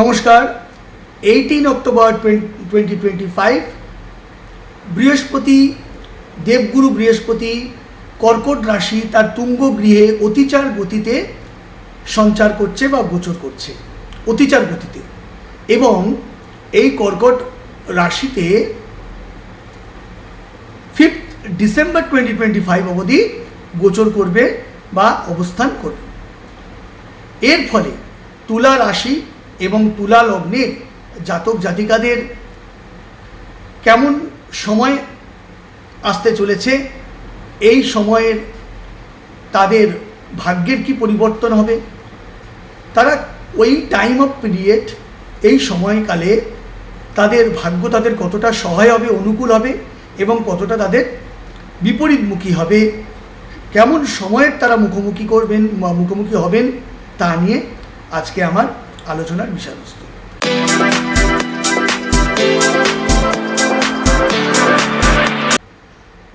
নমস্কার। Eighteen October twenty twenty five Brihaspati, দেবগুরু বৃহস্পতি কর্কট রাশি তার তুঙ্গ গৃহে অতিচার গতিতে সঞ্চার করছে বা গোচর করছে। অতিচার গতিতে। এবং এই কর্কট রাশিতে fifth December twenty twenty five অবধি গোচর করবে বা অবস্থান করবে। এর ফলে তুলা রাশি এবং তুলা লগ্নের জাতক জাতিকাদের কেমন সময় আসতে চলেছে, এই সময়ের তাদের ভাগ্যের কি পরিবর্তন হবে? তারা ওই টাইম অফ পিরিয়ড এই সময়কালে তাদের ভাগ্য তাদের কতটা সহায় হবে, অনুকূল হবে এবং কতটা তাদের বিপরীতমুখী হবে? কেমন সময়ের তারা মুখোমুখি করবেন মুখোমুখি হবেন তা নিয়ে আজকে আমার আলোচনার বিষয়বস্তু।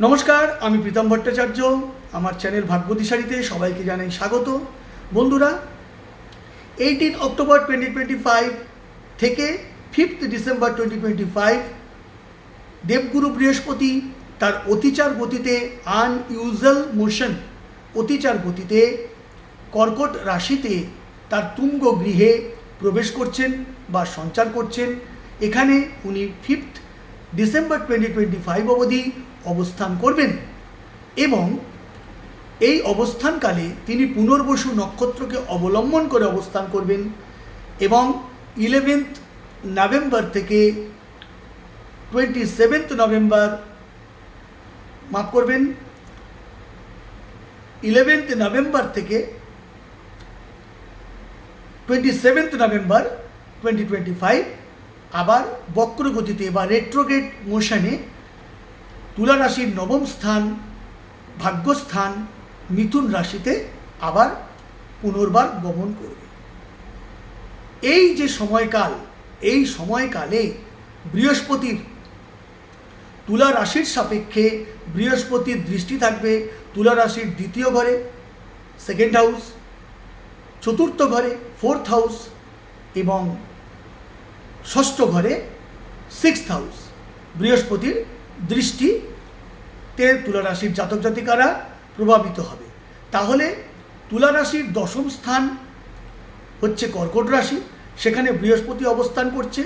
নমস্কার, আমি প্রীতম ভট্টাচার্য। আমার চ্যানেল ভাগ্যদিশারিতে সবাইকে জানাই স্বাগত। বন্ধুরা eighteen October twenty twenty five থেকে fifth December twenty twenty five দেবগুরু বৃহস্পতি তার অতিচার গতিতে আনইউজুয়াল মোশন অতিচার গতিতে কর্কট রাশিতে তার তুঙ্গ গৃহে প্রবেশ করছেন বা সঞ্চার করছেন। এখানে উনি fifth December twenty twenty five অবধি অবস্থান করবেন এবং এই অবস্থানকালে তিনি পুনর্বসু নক্ষত্রকে অবলম্বন করে অবস্থান করবেন এবং ইলেভেন্থ নভেম্বর থেকে টোয়েন্টি সেভেন্থ নভেম্বর মাফ করবেন ইলেভেন্থ নভেম্বর থেকে twenty seventh November twenty twenty five আবার বক্রগতিতে বা রেট্রোগেট মোশনে তুলা রাশির নবম স্থান, ভাগ্যস্থান, মিথুন রাশিতে আবার পুনর্বার গমন করবে। এই যে সময়কাল, এই সময়কালে বৃহস্পতির তুলা রাশির সাপেক্ষে বৃহস্পতির দৃষ্টি থাকবে তুলা রাশির দ্বিতীয় ঘরে সেকেন্ড হাউস চতুর্থ ঘরে ফোর্থ হাউস এবং ষষ্ঠ ঘরে সিক্সথ হাউস বৃহস্পতির দৃষ্টিতে তুলা রাশির জাতক জাতিকারা প্রভাবিত হবে। তাহলে তুলা রাশির দশম স্থান হচ্ছে কর্কট রাশি, সেখানে বৃহস্পতি অবস্থান করছে।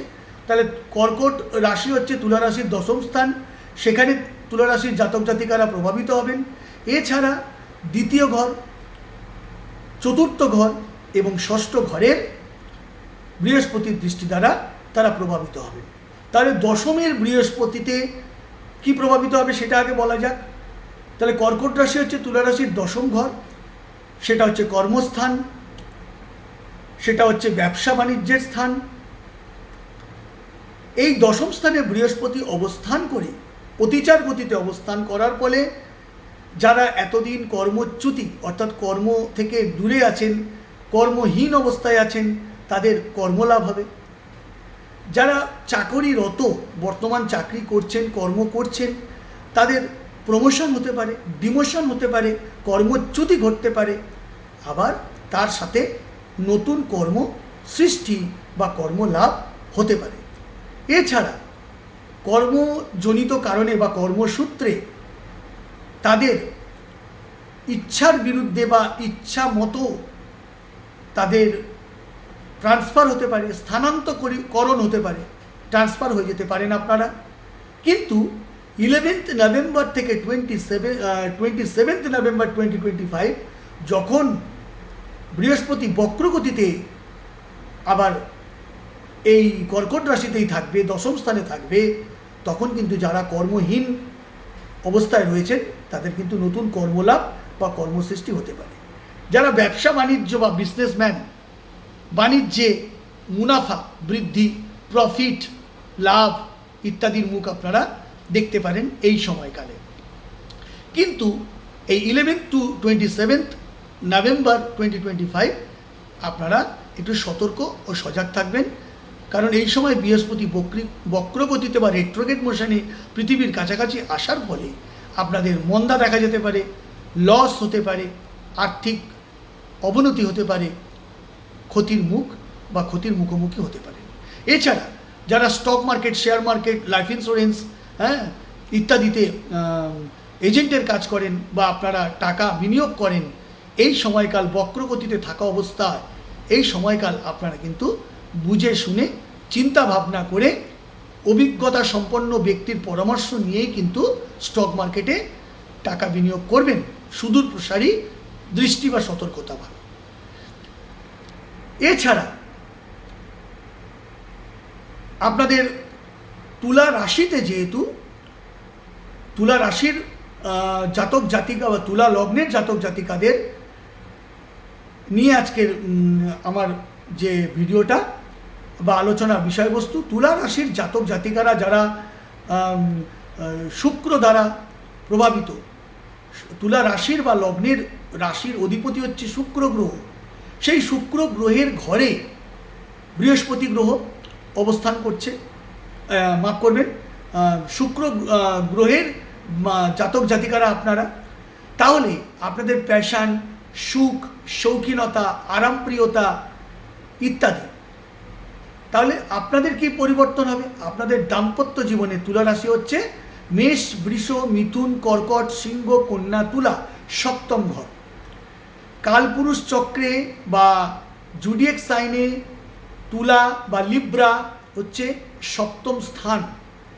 তাহলে কর্কট রাশি হচ্ছে তুলা রাশির দশম স্থান, সেখানে তুলা রাশির জাতক জাতিকারা প্রভাবিত হবেন। এছাড়া দ্বিতীয় ঘর, চতুর্থ ঘর এবং ষষ্ঠ ঘরের বৃহস্পতির দৃষ্টি দ্বারা তারা প্রভাবিত হবেন তাহলে দশমের বৃহস্পতিতে কি প্রভাবিত হবে সেটা আগে বলা যাক। তাহলে কর্কট রাশি হচ্ছে তুলা রাশির দশম ঘর, সেটা হচ্ছে কর্মস্থান, সেটা হচ্ছে ব্যবসা বাণিজ্যের স্থান। এই দশম স্থানে বৃহস্পতি অবস্থান করে অতিচার গতিতে অবস্থান করার ফলে যারা এতদিন কর্মচ্যুতি অর্থাৎ কর্ম থেকে দূরে আছেন কর্মহীন অবস্থায় আছেন, তাদের কর্মলাভ হবে। যারা চাকরিরত বর্তমান চাকরি করছেন, কর্ম করছেন, তাদের প্রমোশন হতে পারে, ডিমোশন হতে পারে, কর্মচ্যুতি ঘটতে পারে। আবার তার সাথে নতুন কর্ম সৃষ্টি বা কর্মলাভ হতে পারে। এছাড়া কর্মজনিত কারণে বা কর্মসূত্রে তাদের ইচ্ছার বিরুদ্ধে বা ইচ্ছা মতো তাদের ট্রান্সফার হতে পারে স্থানান্তকরণ হতে পারে ট্রান্সফার হয়ে যেতে পারেন আপনারা। কিন্তু ইলেভেন্থ নভেম্বর থেকে twenty seven twenty seventh November twenty twenty five যখন বৃহস্পতি বক্রগতিতে আবার এই কর্কট রাশিতেই থাকবে, দশম স্থানে থাকবে, তখন কিন্তু যারা কর্মহীন অবস্থায় রয়েছেন, তাদের কিন্তু নতুন কর্মলাভ বা কর্মসৃষ্টি হতে পারে। যারা ব্যবসা বাণিজ্য বা বিজনেসম্যান বাণিজ্যে মুনাফা, বৃদ্ধি প্রফিট লাভ ইত্যাদির মুখ আপনারা দেখতে পারেন এই সময়কালে। কিন্তু এই eleventh to twenty seventh November twenty twenty five আপনারা একটু সতর্ক ও সজাগ থাকবেন। কারণ এই সময় বৃহস্পতি বক্রি, বক্রগতিতে বা রেট্রোগেট মোশনে পৃথিবীর কাছাকাছি আসার ফলে আপনাদের মন্দা দেখা যেতে পারে লস হতে পারে, আর্থিক অবনতি হতে পারে, ক্ষতির মুখ বা ক্ষতির মুখোমুখি হতে পারে। এছাড়া যারা stock market share market life insurance হ্যাঁ ইত্যাদিতে এজেন্টের কাজ করেন বা আপনারা টাকা বিনিয়োগ করেন, এই সময়কাল বক্রগতিতে থাকা অবস্থায়, এই সময়কাল আপনারা কিন্তু বুঝে শুনে, চিন্তা ভাবনা করে, অভিজ্ঞতা সম্পন্ন ব্যক্তির পরামর্শ নিয়েই কিন্তু স্টক মার্কেটে টাকা বিনিয়োগ করবেন। সুদূর প্রসারী দৃষ্টি বা সতর্কতা ভাবে এছাড়া আপনাদের তুলা রাশিতে যেহেতু, তুলা রাশির জাতক জাতিকা বা তুলা লগ্নের জাতক জাতিকাদের নিয়ে আজকের আমার যে ভিডিওটা বা আলোচনার বিষয়বস্তু, তুলা রাশির জাতক জাতিকারা যারা শুক্র দ্বারা প্রভাবিত তুলা রাশির বা লগ্নের রাশির অধিপতি হচ্ছে শুক্র গ্রহ। সেই শুক্র গ্রহের ঘরে বৃহস্পতি গ্রহ অবস্থান করছে। মাফ করবেন শুক্র গ্রহের জাতক জাতিকারা আপনারা, তাহলে আপনাদের প্যাশান, সুখ, শৌখিনতা, আরামপ্রিয়তা ইত্যাদি। তাহলে আপনাদের কি পরিবর্তন হবে? আপনাদের দাম্পত্য জীবনে তুলা রাশি হচ্ছে মেষ, বৃষ, মিথুন, কর্কট, সিংহ, কন্যা, তুলা, সপ্তম ঘর। কালপুরুষ চক্রে বা জুডিয়েক সাইনে তুলা বা লিব্রা হচ্ছে সপ্তম স্থান।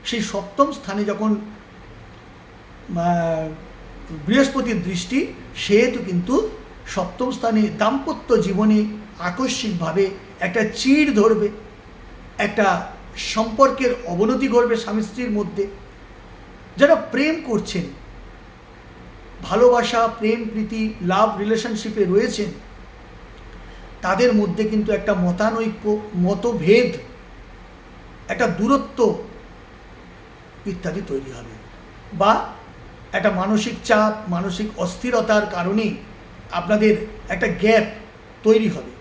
সেই সপ্তম স্থানে যখন বৃহস্পতির দৃষ্টি, সেহেতু কিন্তু সপ্তম স্থানে দাম্পত্য জীবনে আকস্মিকভাবে একটা চিড় ধরবে, একটা সম্পর্কের অবনতি ঘটবে স্বামী স্ত্রীর মধ্যে। যারা প্রেম করছেন, ভালোবাসা, প্রেম, প্রীতি লাভ রিলেশনশিপে রয়েছেন, তাদের মধ্যে কিন্তু একটা মতানৈক্য, মতভেদ, একটা দূরত্ব ইত্যাদি তৈরি হবে। বা একটা মানসিক চাপ, মানসিক অস্থিরতার কারণে আপনাদের একটা গ্যাপ তৈরি হবে।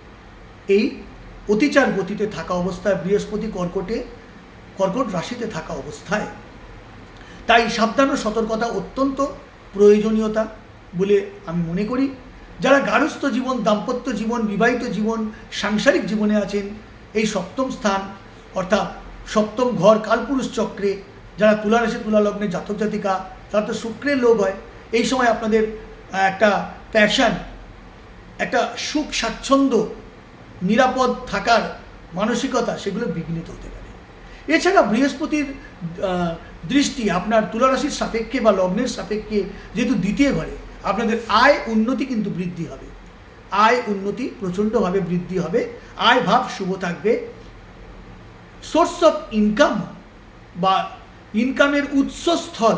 এই অতিচার গতিতে থাকা অবস্থায়, বৃহস্পতি কর্কটে, কর্কট রাশিতে থাকা অবস্থায় তাই সাবধান ও সতর্কতা অত্যন্ত প্রয়োজনীয়তা বলে আমি মনে করি। যারা গারস্থ জীবন, দাম্পত্য জীবন, বিবাহিত জীবন, সাংসারিক জীবনে আছেন, এই সপ্তম স্থান, অর্থাৎ সপ্তম ঘর কালপুরুষ চক্রে যারা তুলা রাশি তুলা লগ্নে জাতক জাতিকা, তারা তো শুক্রের লোক হয়, এই সময় আপনাদের একটা প্যাশন একটা সুখ স্বাচ্ছন্দ্য, নিরাপদ থাকার মানসিকতা, সেগুলো বিঘ্নিত হতে পারে। এছাড়া বৃহস্পতির দৃষ্টি আপনার তুলারাশির সাপেক্ষে বা লগ্নের সাপেক্ষে যেহেতু দ্বিতীয় ঘরে, আপনাদের আয় উন্নতি কিন্তু বৃদ্ধি হবে। আয় উন্নতি প্রচণ্ডভাবে বৃদ্ধি হবে। আয় ভাব শুভ থাকবে। সোর্স অফ ইনকাম বা ইনকামের উৎসস্থল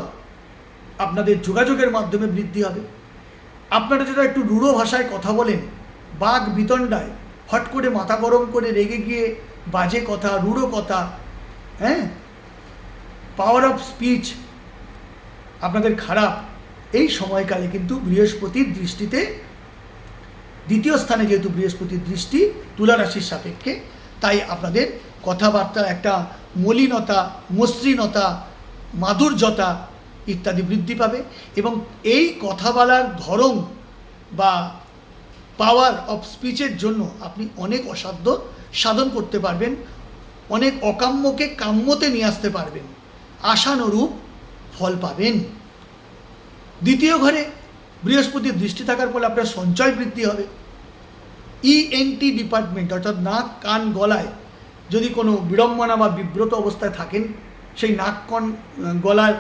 আপনাদের যোগাযোগের মাধ্যমে বৃদ্ধি হবে। আপনারা যেটা একটু রূঢ় ভাষায় কথা বলেন, বাঘ বিতণ্ডায় হট করে মাথা গরম করে রেগে গিয়ে বাজে কথা, রূঢ় কথা হ্যাঁ? পাওয়ার অফ স্পিচ আপনাদের খারাপ, এই সময়কালে কিন্তু বৃহস্পতির দৃষ্টিতে দ্বিতীয় স্থানে যেহেতু বৃহস্পতির দৃষ্টি তুলা রাশির সাপেক্ষে, তাই আপনাদের কথাবার্তা, একটা মলিনতা, মসৃণতা, মাধুর্যতা ইত্যাদি বৃদ্ধি পাবে এবং এই কথা বলার ধরন বা পাওয়ার অফ স্পিচের জন্য আপনি অনেক অসাধ্য সাধন করতে পারবেন, অনেক অকাম্যকে কাম্যতে নিয়ে আসতে পারবেন। আশানুরূপ ফল পাবেন। দ্বিতীয় ঘরে বৃহস্পতির দৃষ্টি থাকার ফলে আপনার সঞ্চয় বৃদ্ধি হবে। ইএনটি ডিপার্টমেন্ট অর্থাৎ নাক, কান, গলায় যদি কোনো বিড়ম্বনা বা বিব্রত অবস্থায় থাকেন, সেই নাক, কন গলার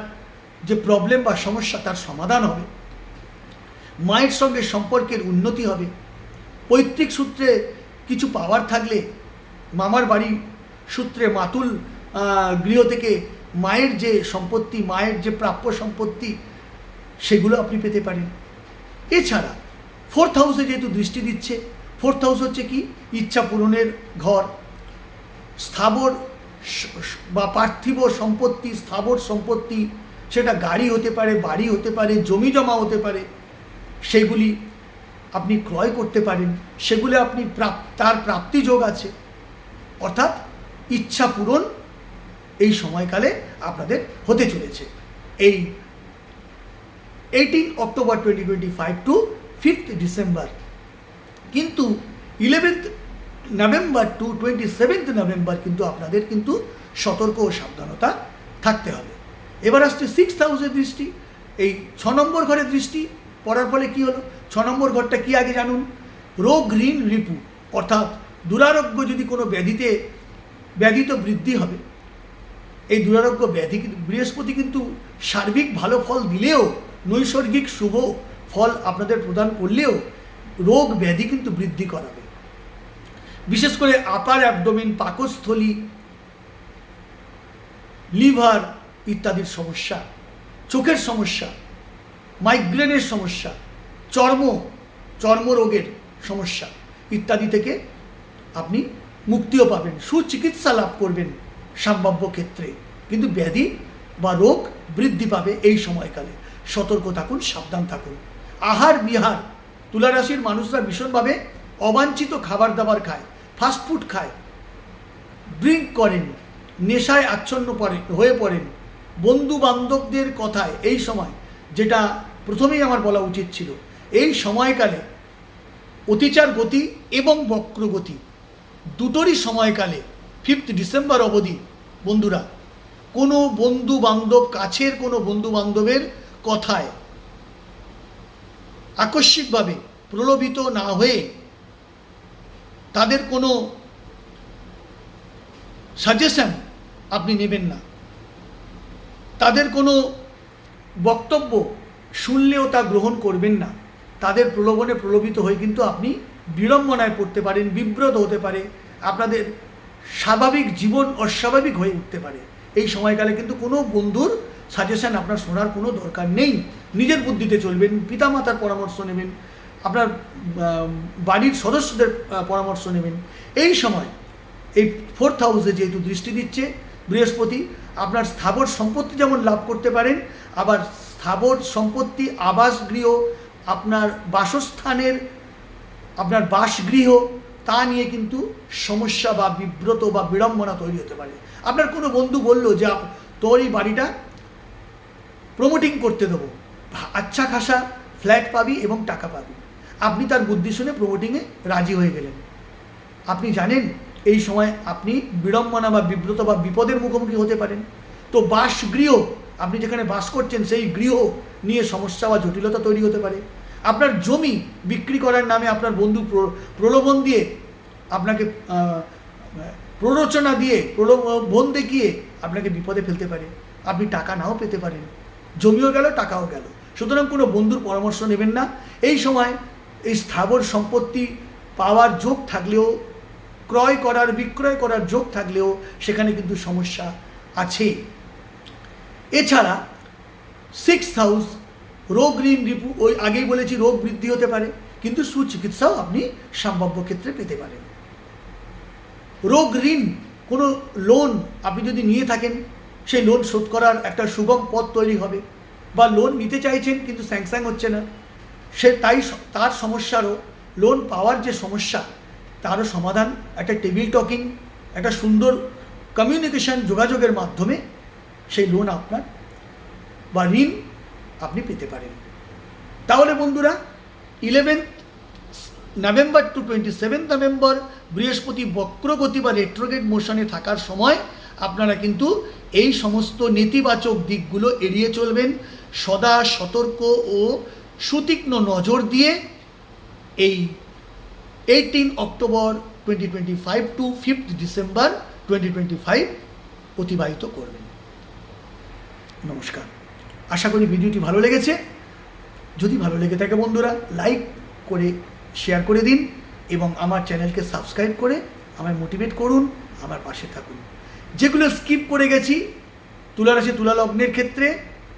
যে প্রবলেম বা সমস্যা, তার সমাধান হবে। মায়ের সঙ্গে সম্পর্কের উন্নতি হবে। পৈতৃক সূত্রে কিছু পাওয়ার থাকলে মামার বাড়ি সূত্রে মাতুল গৃহ থেকে মায়ের যে সম্পত্তি, মায়ের যে প্রাপ্য সম্পত্তি, সেগুলো আপনি পেতে পারেন। এছাড়া ফোর্থ হাউসে যেহেতু দৃষ্টি দিচ্ছে ফোর্থ হাউস হচ্ছে কি? ইচ্ছা পূরণের ঘর। স্থাবর বা পার্থিব সম্পত্তি, স্থাবর সম্পত্তি, সেটা গাড়ি হতে পারে, বাড়ি হতে পারে, জমি জমা হতে পারে সেগুলি আপনি ক্রয় করতে পারেন। সেগুলো আপনি প্রাপ, তার প্রাপ্তি যোগ আছে। অর্থাৎ ইচ্ছা পূরণ এই সময়কালে আপনাদের হতে চলেছে। এই eighteen October twenty twenty five to fifth December কিন্তু eleventh November to twenty seventh November কিন্তু আপনাদের কিন্তু সতর্ক ও সাবধানতা থাকতে হবে। এবার আসছে সিক্স হাউসের দৃষ্টি, এই ছ নম্বর ঘরের দৃষ্টি, পড়ার ফলে কি হলো? ছ নম্বর ঘরটা কি আগে জানুন? রোগ ঋণ রিপু, অর্থাৎ দুরারোগ্য যদি কোনো ব্যাধিতে, ব্যাধিত বৃদ্ধি হবে এই দুরারোগ্য ব্যাধি বৃহস্পতি কিন্তু সার্বিক ভালো ফল দিলেও, নৈসর্গিক শুভ ফল আপনাদের প্রদান করলেও রোগ ব্যাধি কিন্তু বৃদ্ধি করাবে। বিশেষ করে আপার অ্যাবডোমেন পাকস্থলী, লিভার ইত্যাদির সমস্যা, চোখের সমস্যা মাইগ্রেনের সমস্যা, চর্ম, চর্মরোগের সমস্যা ইত্যাদি থেকে আপনি মুক্তিও পাবেন, সুচিকিৎসা লাভ করবেন। সম্ভাব্য ক্ষেত্রে। কিন্তু ব্যাধি বা রোগ বৃদ্ধি পাবে এই সময়কালে। সতর্ক থাকুন, সাবধান থাকুন। আহার বিহার, তুলারাশির মানুষরা ভীষণভাবে অবাঞ্ছিত খাবার দাবার খায় ফাস্টফুড খায়। ড্রিঙ্ক করেন, নেশায় আচ্ছন্ন পড়ে, হয়ে পড়েন। বন্ধু বান্ধবদের কথায় এই সময়, যেটা প্রথমেই আমার বলা উচিত ছিল, এই সময়কালে অতিচার গতি এবং বক্রগতি দুটোরই সময়কালে ফিফথ ডিসেম্বর অবধি, বন্ধুরা, কোনো বন্ধু বান্ধব কাছের কোনো বন্ধু বান্ধবের কথায় আকস্মিকভাবে প্রলোভিত না হয়ে তাদের কোনো সাজেশন আপনি নেবেন না। তাদের কোনো বক্তব্য শুনলেও তা গ্রহণ করবেন না। তাদের প্রলোভনে প্রলোভিত হয়ে কিন্তু আপনি বিড়ম্বনায় পড়তে পারেন, বিব্রত হতে পারে। আপনাদের স্বাভাবিক জীবন অস্বাভাবিক হয়ে উঠতে পারে। এই সময়কালে কিন্তু কোনো বন্ধুর সাজেশন আপনার শোনার কোনো দরকার নেই। নিজের বুদ্ধিতে চলবেন, পিতামাতার পরামর্শ নেবেন, আপনার বাড়ির সদস্যদের পরামর্শ নেবেন। এই সময়, এই ফোর্থ হাউসে যেহেতু দৃষ্টি দিচ্ছে বৃহস্পতি, আপনার স্থাবর সম্পত্তি যেমন লাভ করতে পারেন, আবার স্থাবর সম্পত্তি আবাসগৃহ, আপনার বাসস্থানের, আপনার বাসগৃহ তা নিয়ে কিন্তু সমস্যা বা বিব্রত বা বিড়ম্বনা তৈরি হতে পারে। আপনার কোনো বন্ধু বলল যে তোর এই বাড়িটা প্রমোটিং করতে দেবো। আচ্ছা খাসা ফ্ল্যাট পাবি এবং টাকা পাবি। আপনি তার বুদ্ধি শুনে প্রমোটিংয়ে রাজি হয়ে গেলেন। আপনি জানেন, এই সময় আপনি বিড়ম্বনা বা বিব্রত বা বিপদের মুখোমুখি হতে পারেন। তো বাসগৃহ, আপনি যেখানে বাস করছেন, সেই গৃহ নিয়ে সমস্যা বা জটিলতা তৈরি হতে পারে। আপনার জমি বিক্রি করার নামে আপনার বন্ধু প্রলোভন দিয়ে আপনাকে প্ররোচনা দিয়ে, প্রলোভন দেখিয়ে আপনাকে বিপদে ফেলতে পারে। আপনি টাকা নাও পেতে পারেন। জমিও গেল, টাকাও গেল। সুতরাং কোনো বন্ধুর পরামর্শ নেবেন না। এই সময় এই স্থাবর সম্পত্তি পাওয়ার যোগ থাকলেও, ক্রয় করার, বিক্রয় করার যোগ থাকলেও সেখানে কিন্তু সমস্যা আছে এছাড়া সিক্স হাউস রোগ ঋণ রিপু, ওই আগেই বলেছি রোগ বৃদ্ধি হতে পারে, কিন্তু সুচিকিৎসাও আপনি সম্ভাব্য ক্ষেত্রে পেতে পারেন। রোগ ঋণ, কোনো লোন আপনি যদি নিয়ে থাকেন, সেই লোন শোধ করার একটা সুগম পথ তৈরি হবে, বা লোন নিতে চাইছেন কিন্তু স্যাংস্যাং হচ্ছে না, সে তাই তার সমস্যারও লোন পাওয়ার যে সমস্যা, তারও সমাধান, একটা টেবিল টকিং একটা সুন্দর কমিউনিকেশন যোগাযোগের মাধ্যমে সেই লোন আপনার, বা ঋণ আপনি পেতে পারেন। তাহলে বন্ধুরা eleventh November to twenty seventh November Brihaspati বক্রগতি বা রেট্রোগেট মোশনে থাকার সময় আপনারা কিন্তু এই সমস্ত নেতিবাচক দিকগুলো এড়িয়ে চলবেন, সদা সতর্ক ও সুতীক্ষ্ণ নজর দিয়ে এই eighteen October twenty twenty five to fifth December twenty twenty five অতিবাহিত করবেন। নমস্কার। আশা করি ভিডিওটি ভালো লেগেছে। যদি ভালো লেগে থাকে বন্ধুরা লাইক করে শেয়ার করে দিন এবং আমার চ্যানেলকে সাবস্ক্রাইব করে আমায় মোটিভেট করুন, আমার পাশে থাকুন। যেগুলো স্কিপ করে গেছি, তুলারাশি তুলা লগ্নের ক্ষেত্রে,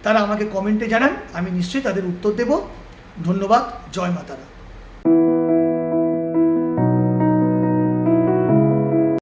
তারা আমাকে কমেন্টে জানান, আমি নিশ্চয়ই তাদের উত্তর দেব। ধন্যবাদ, জয় মাতারা।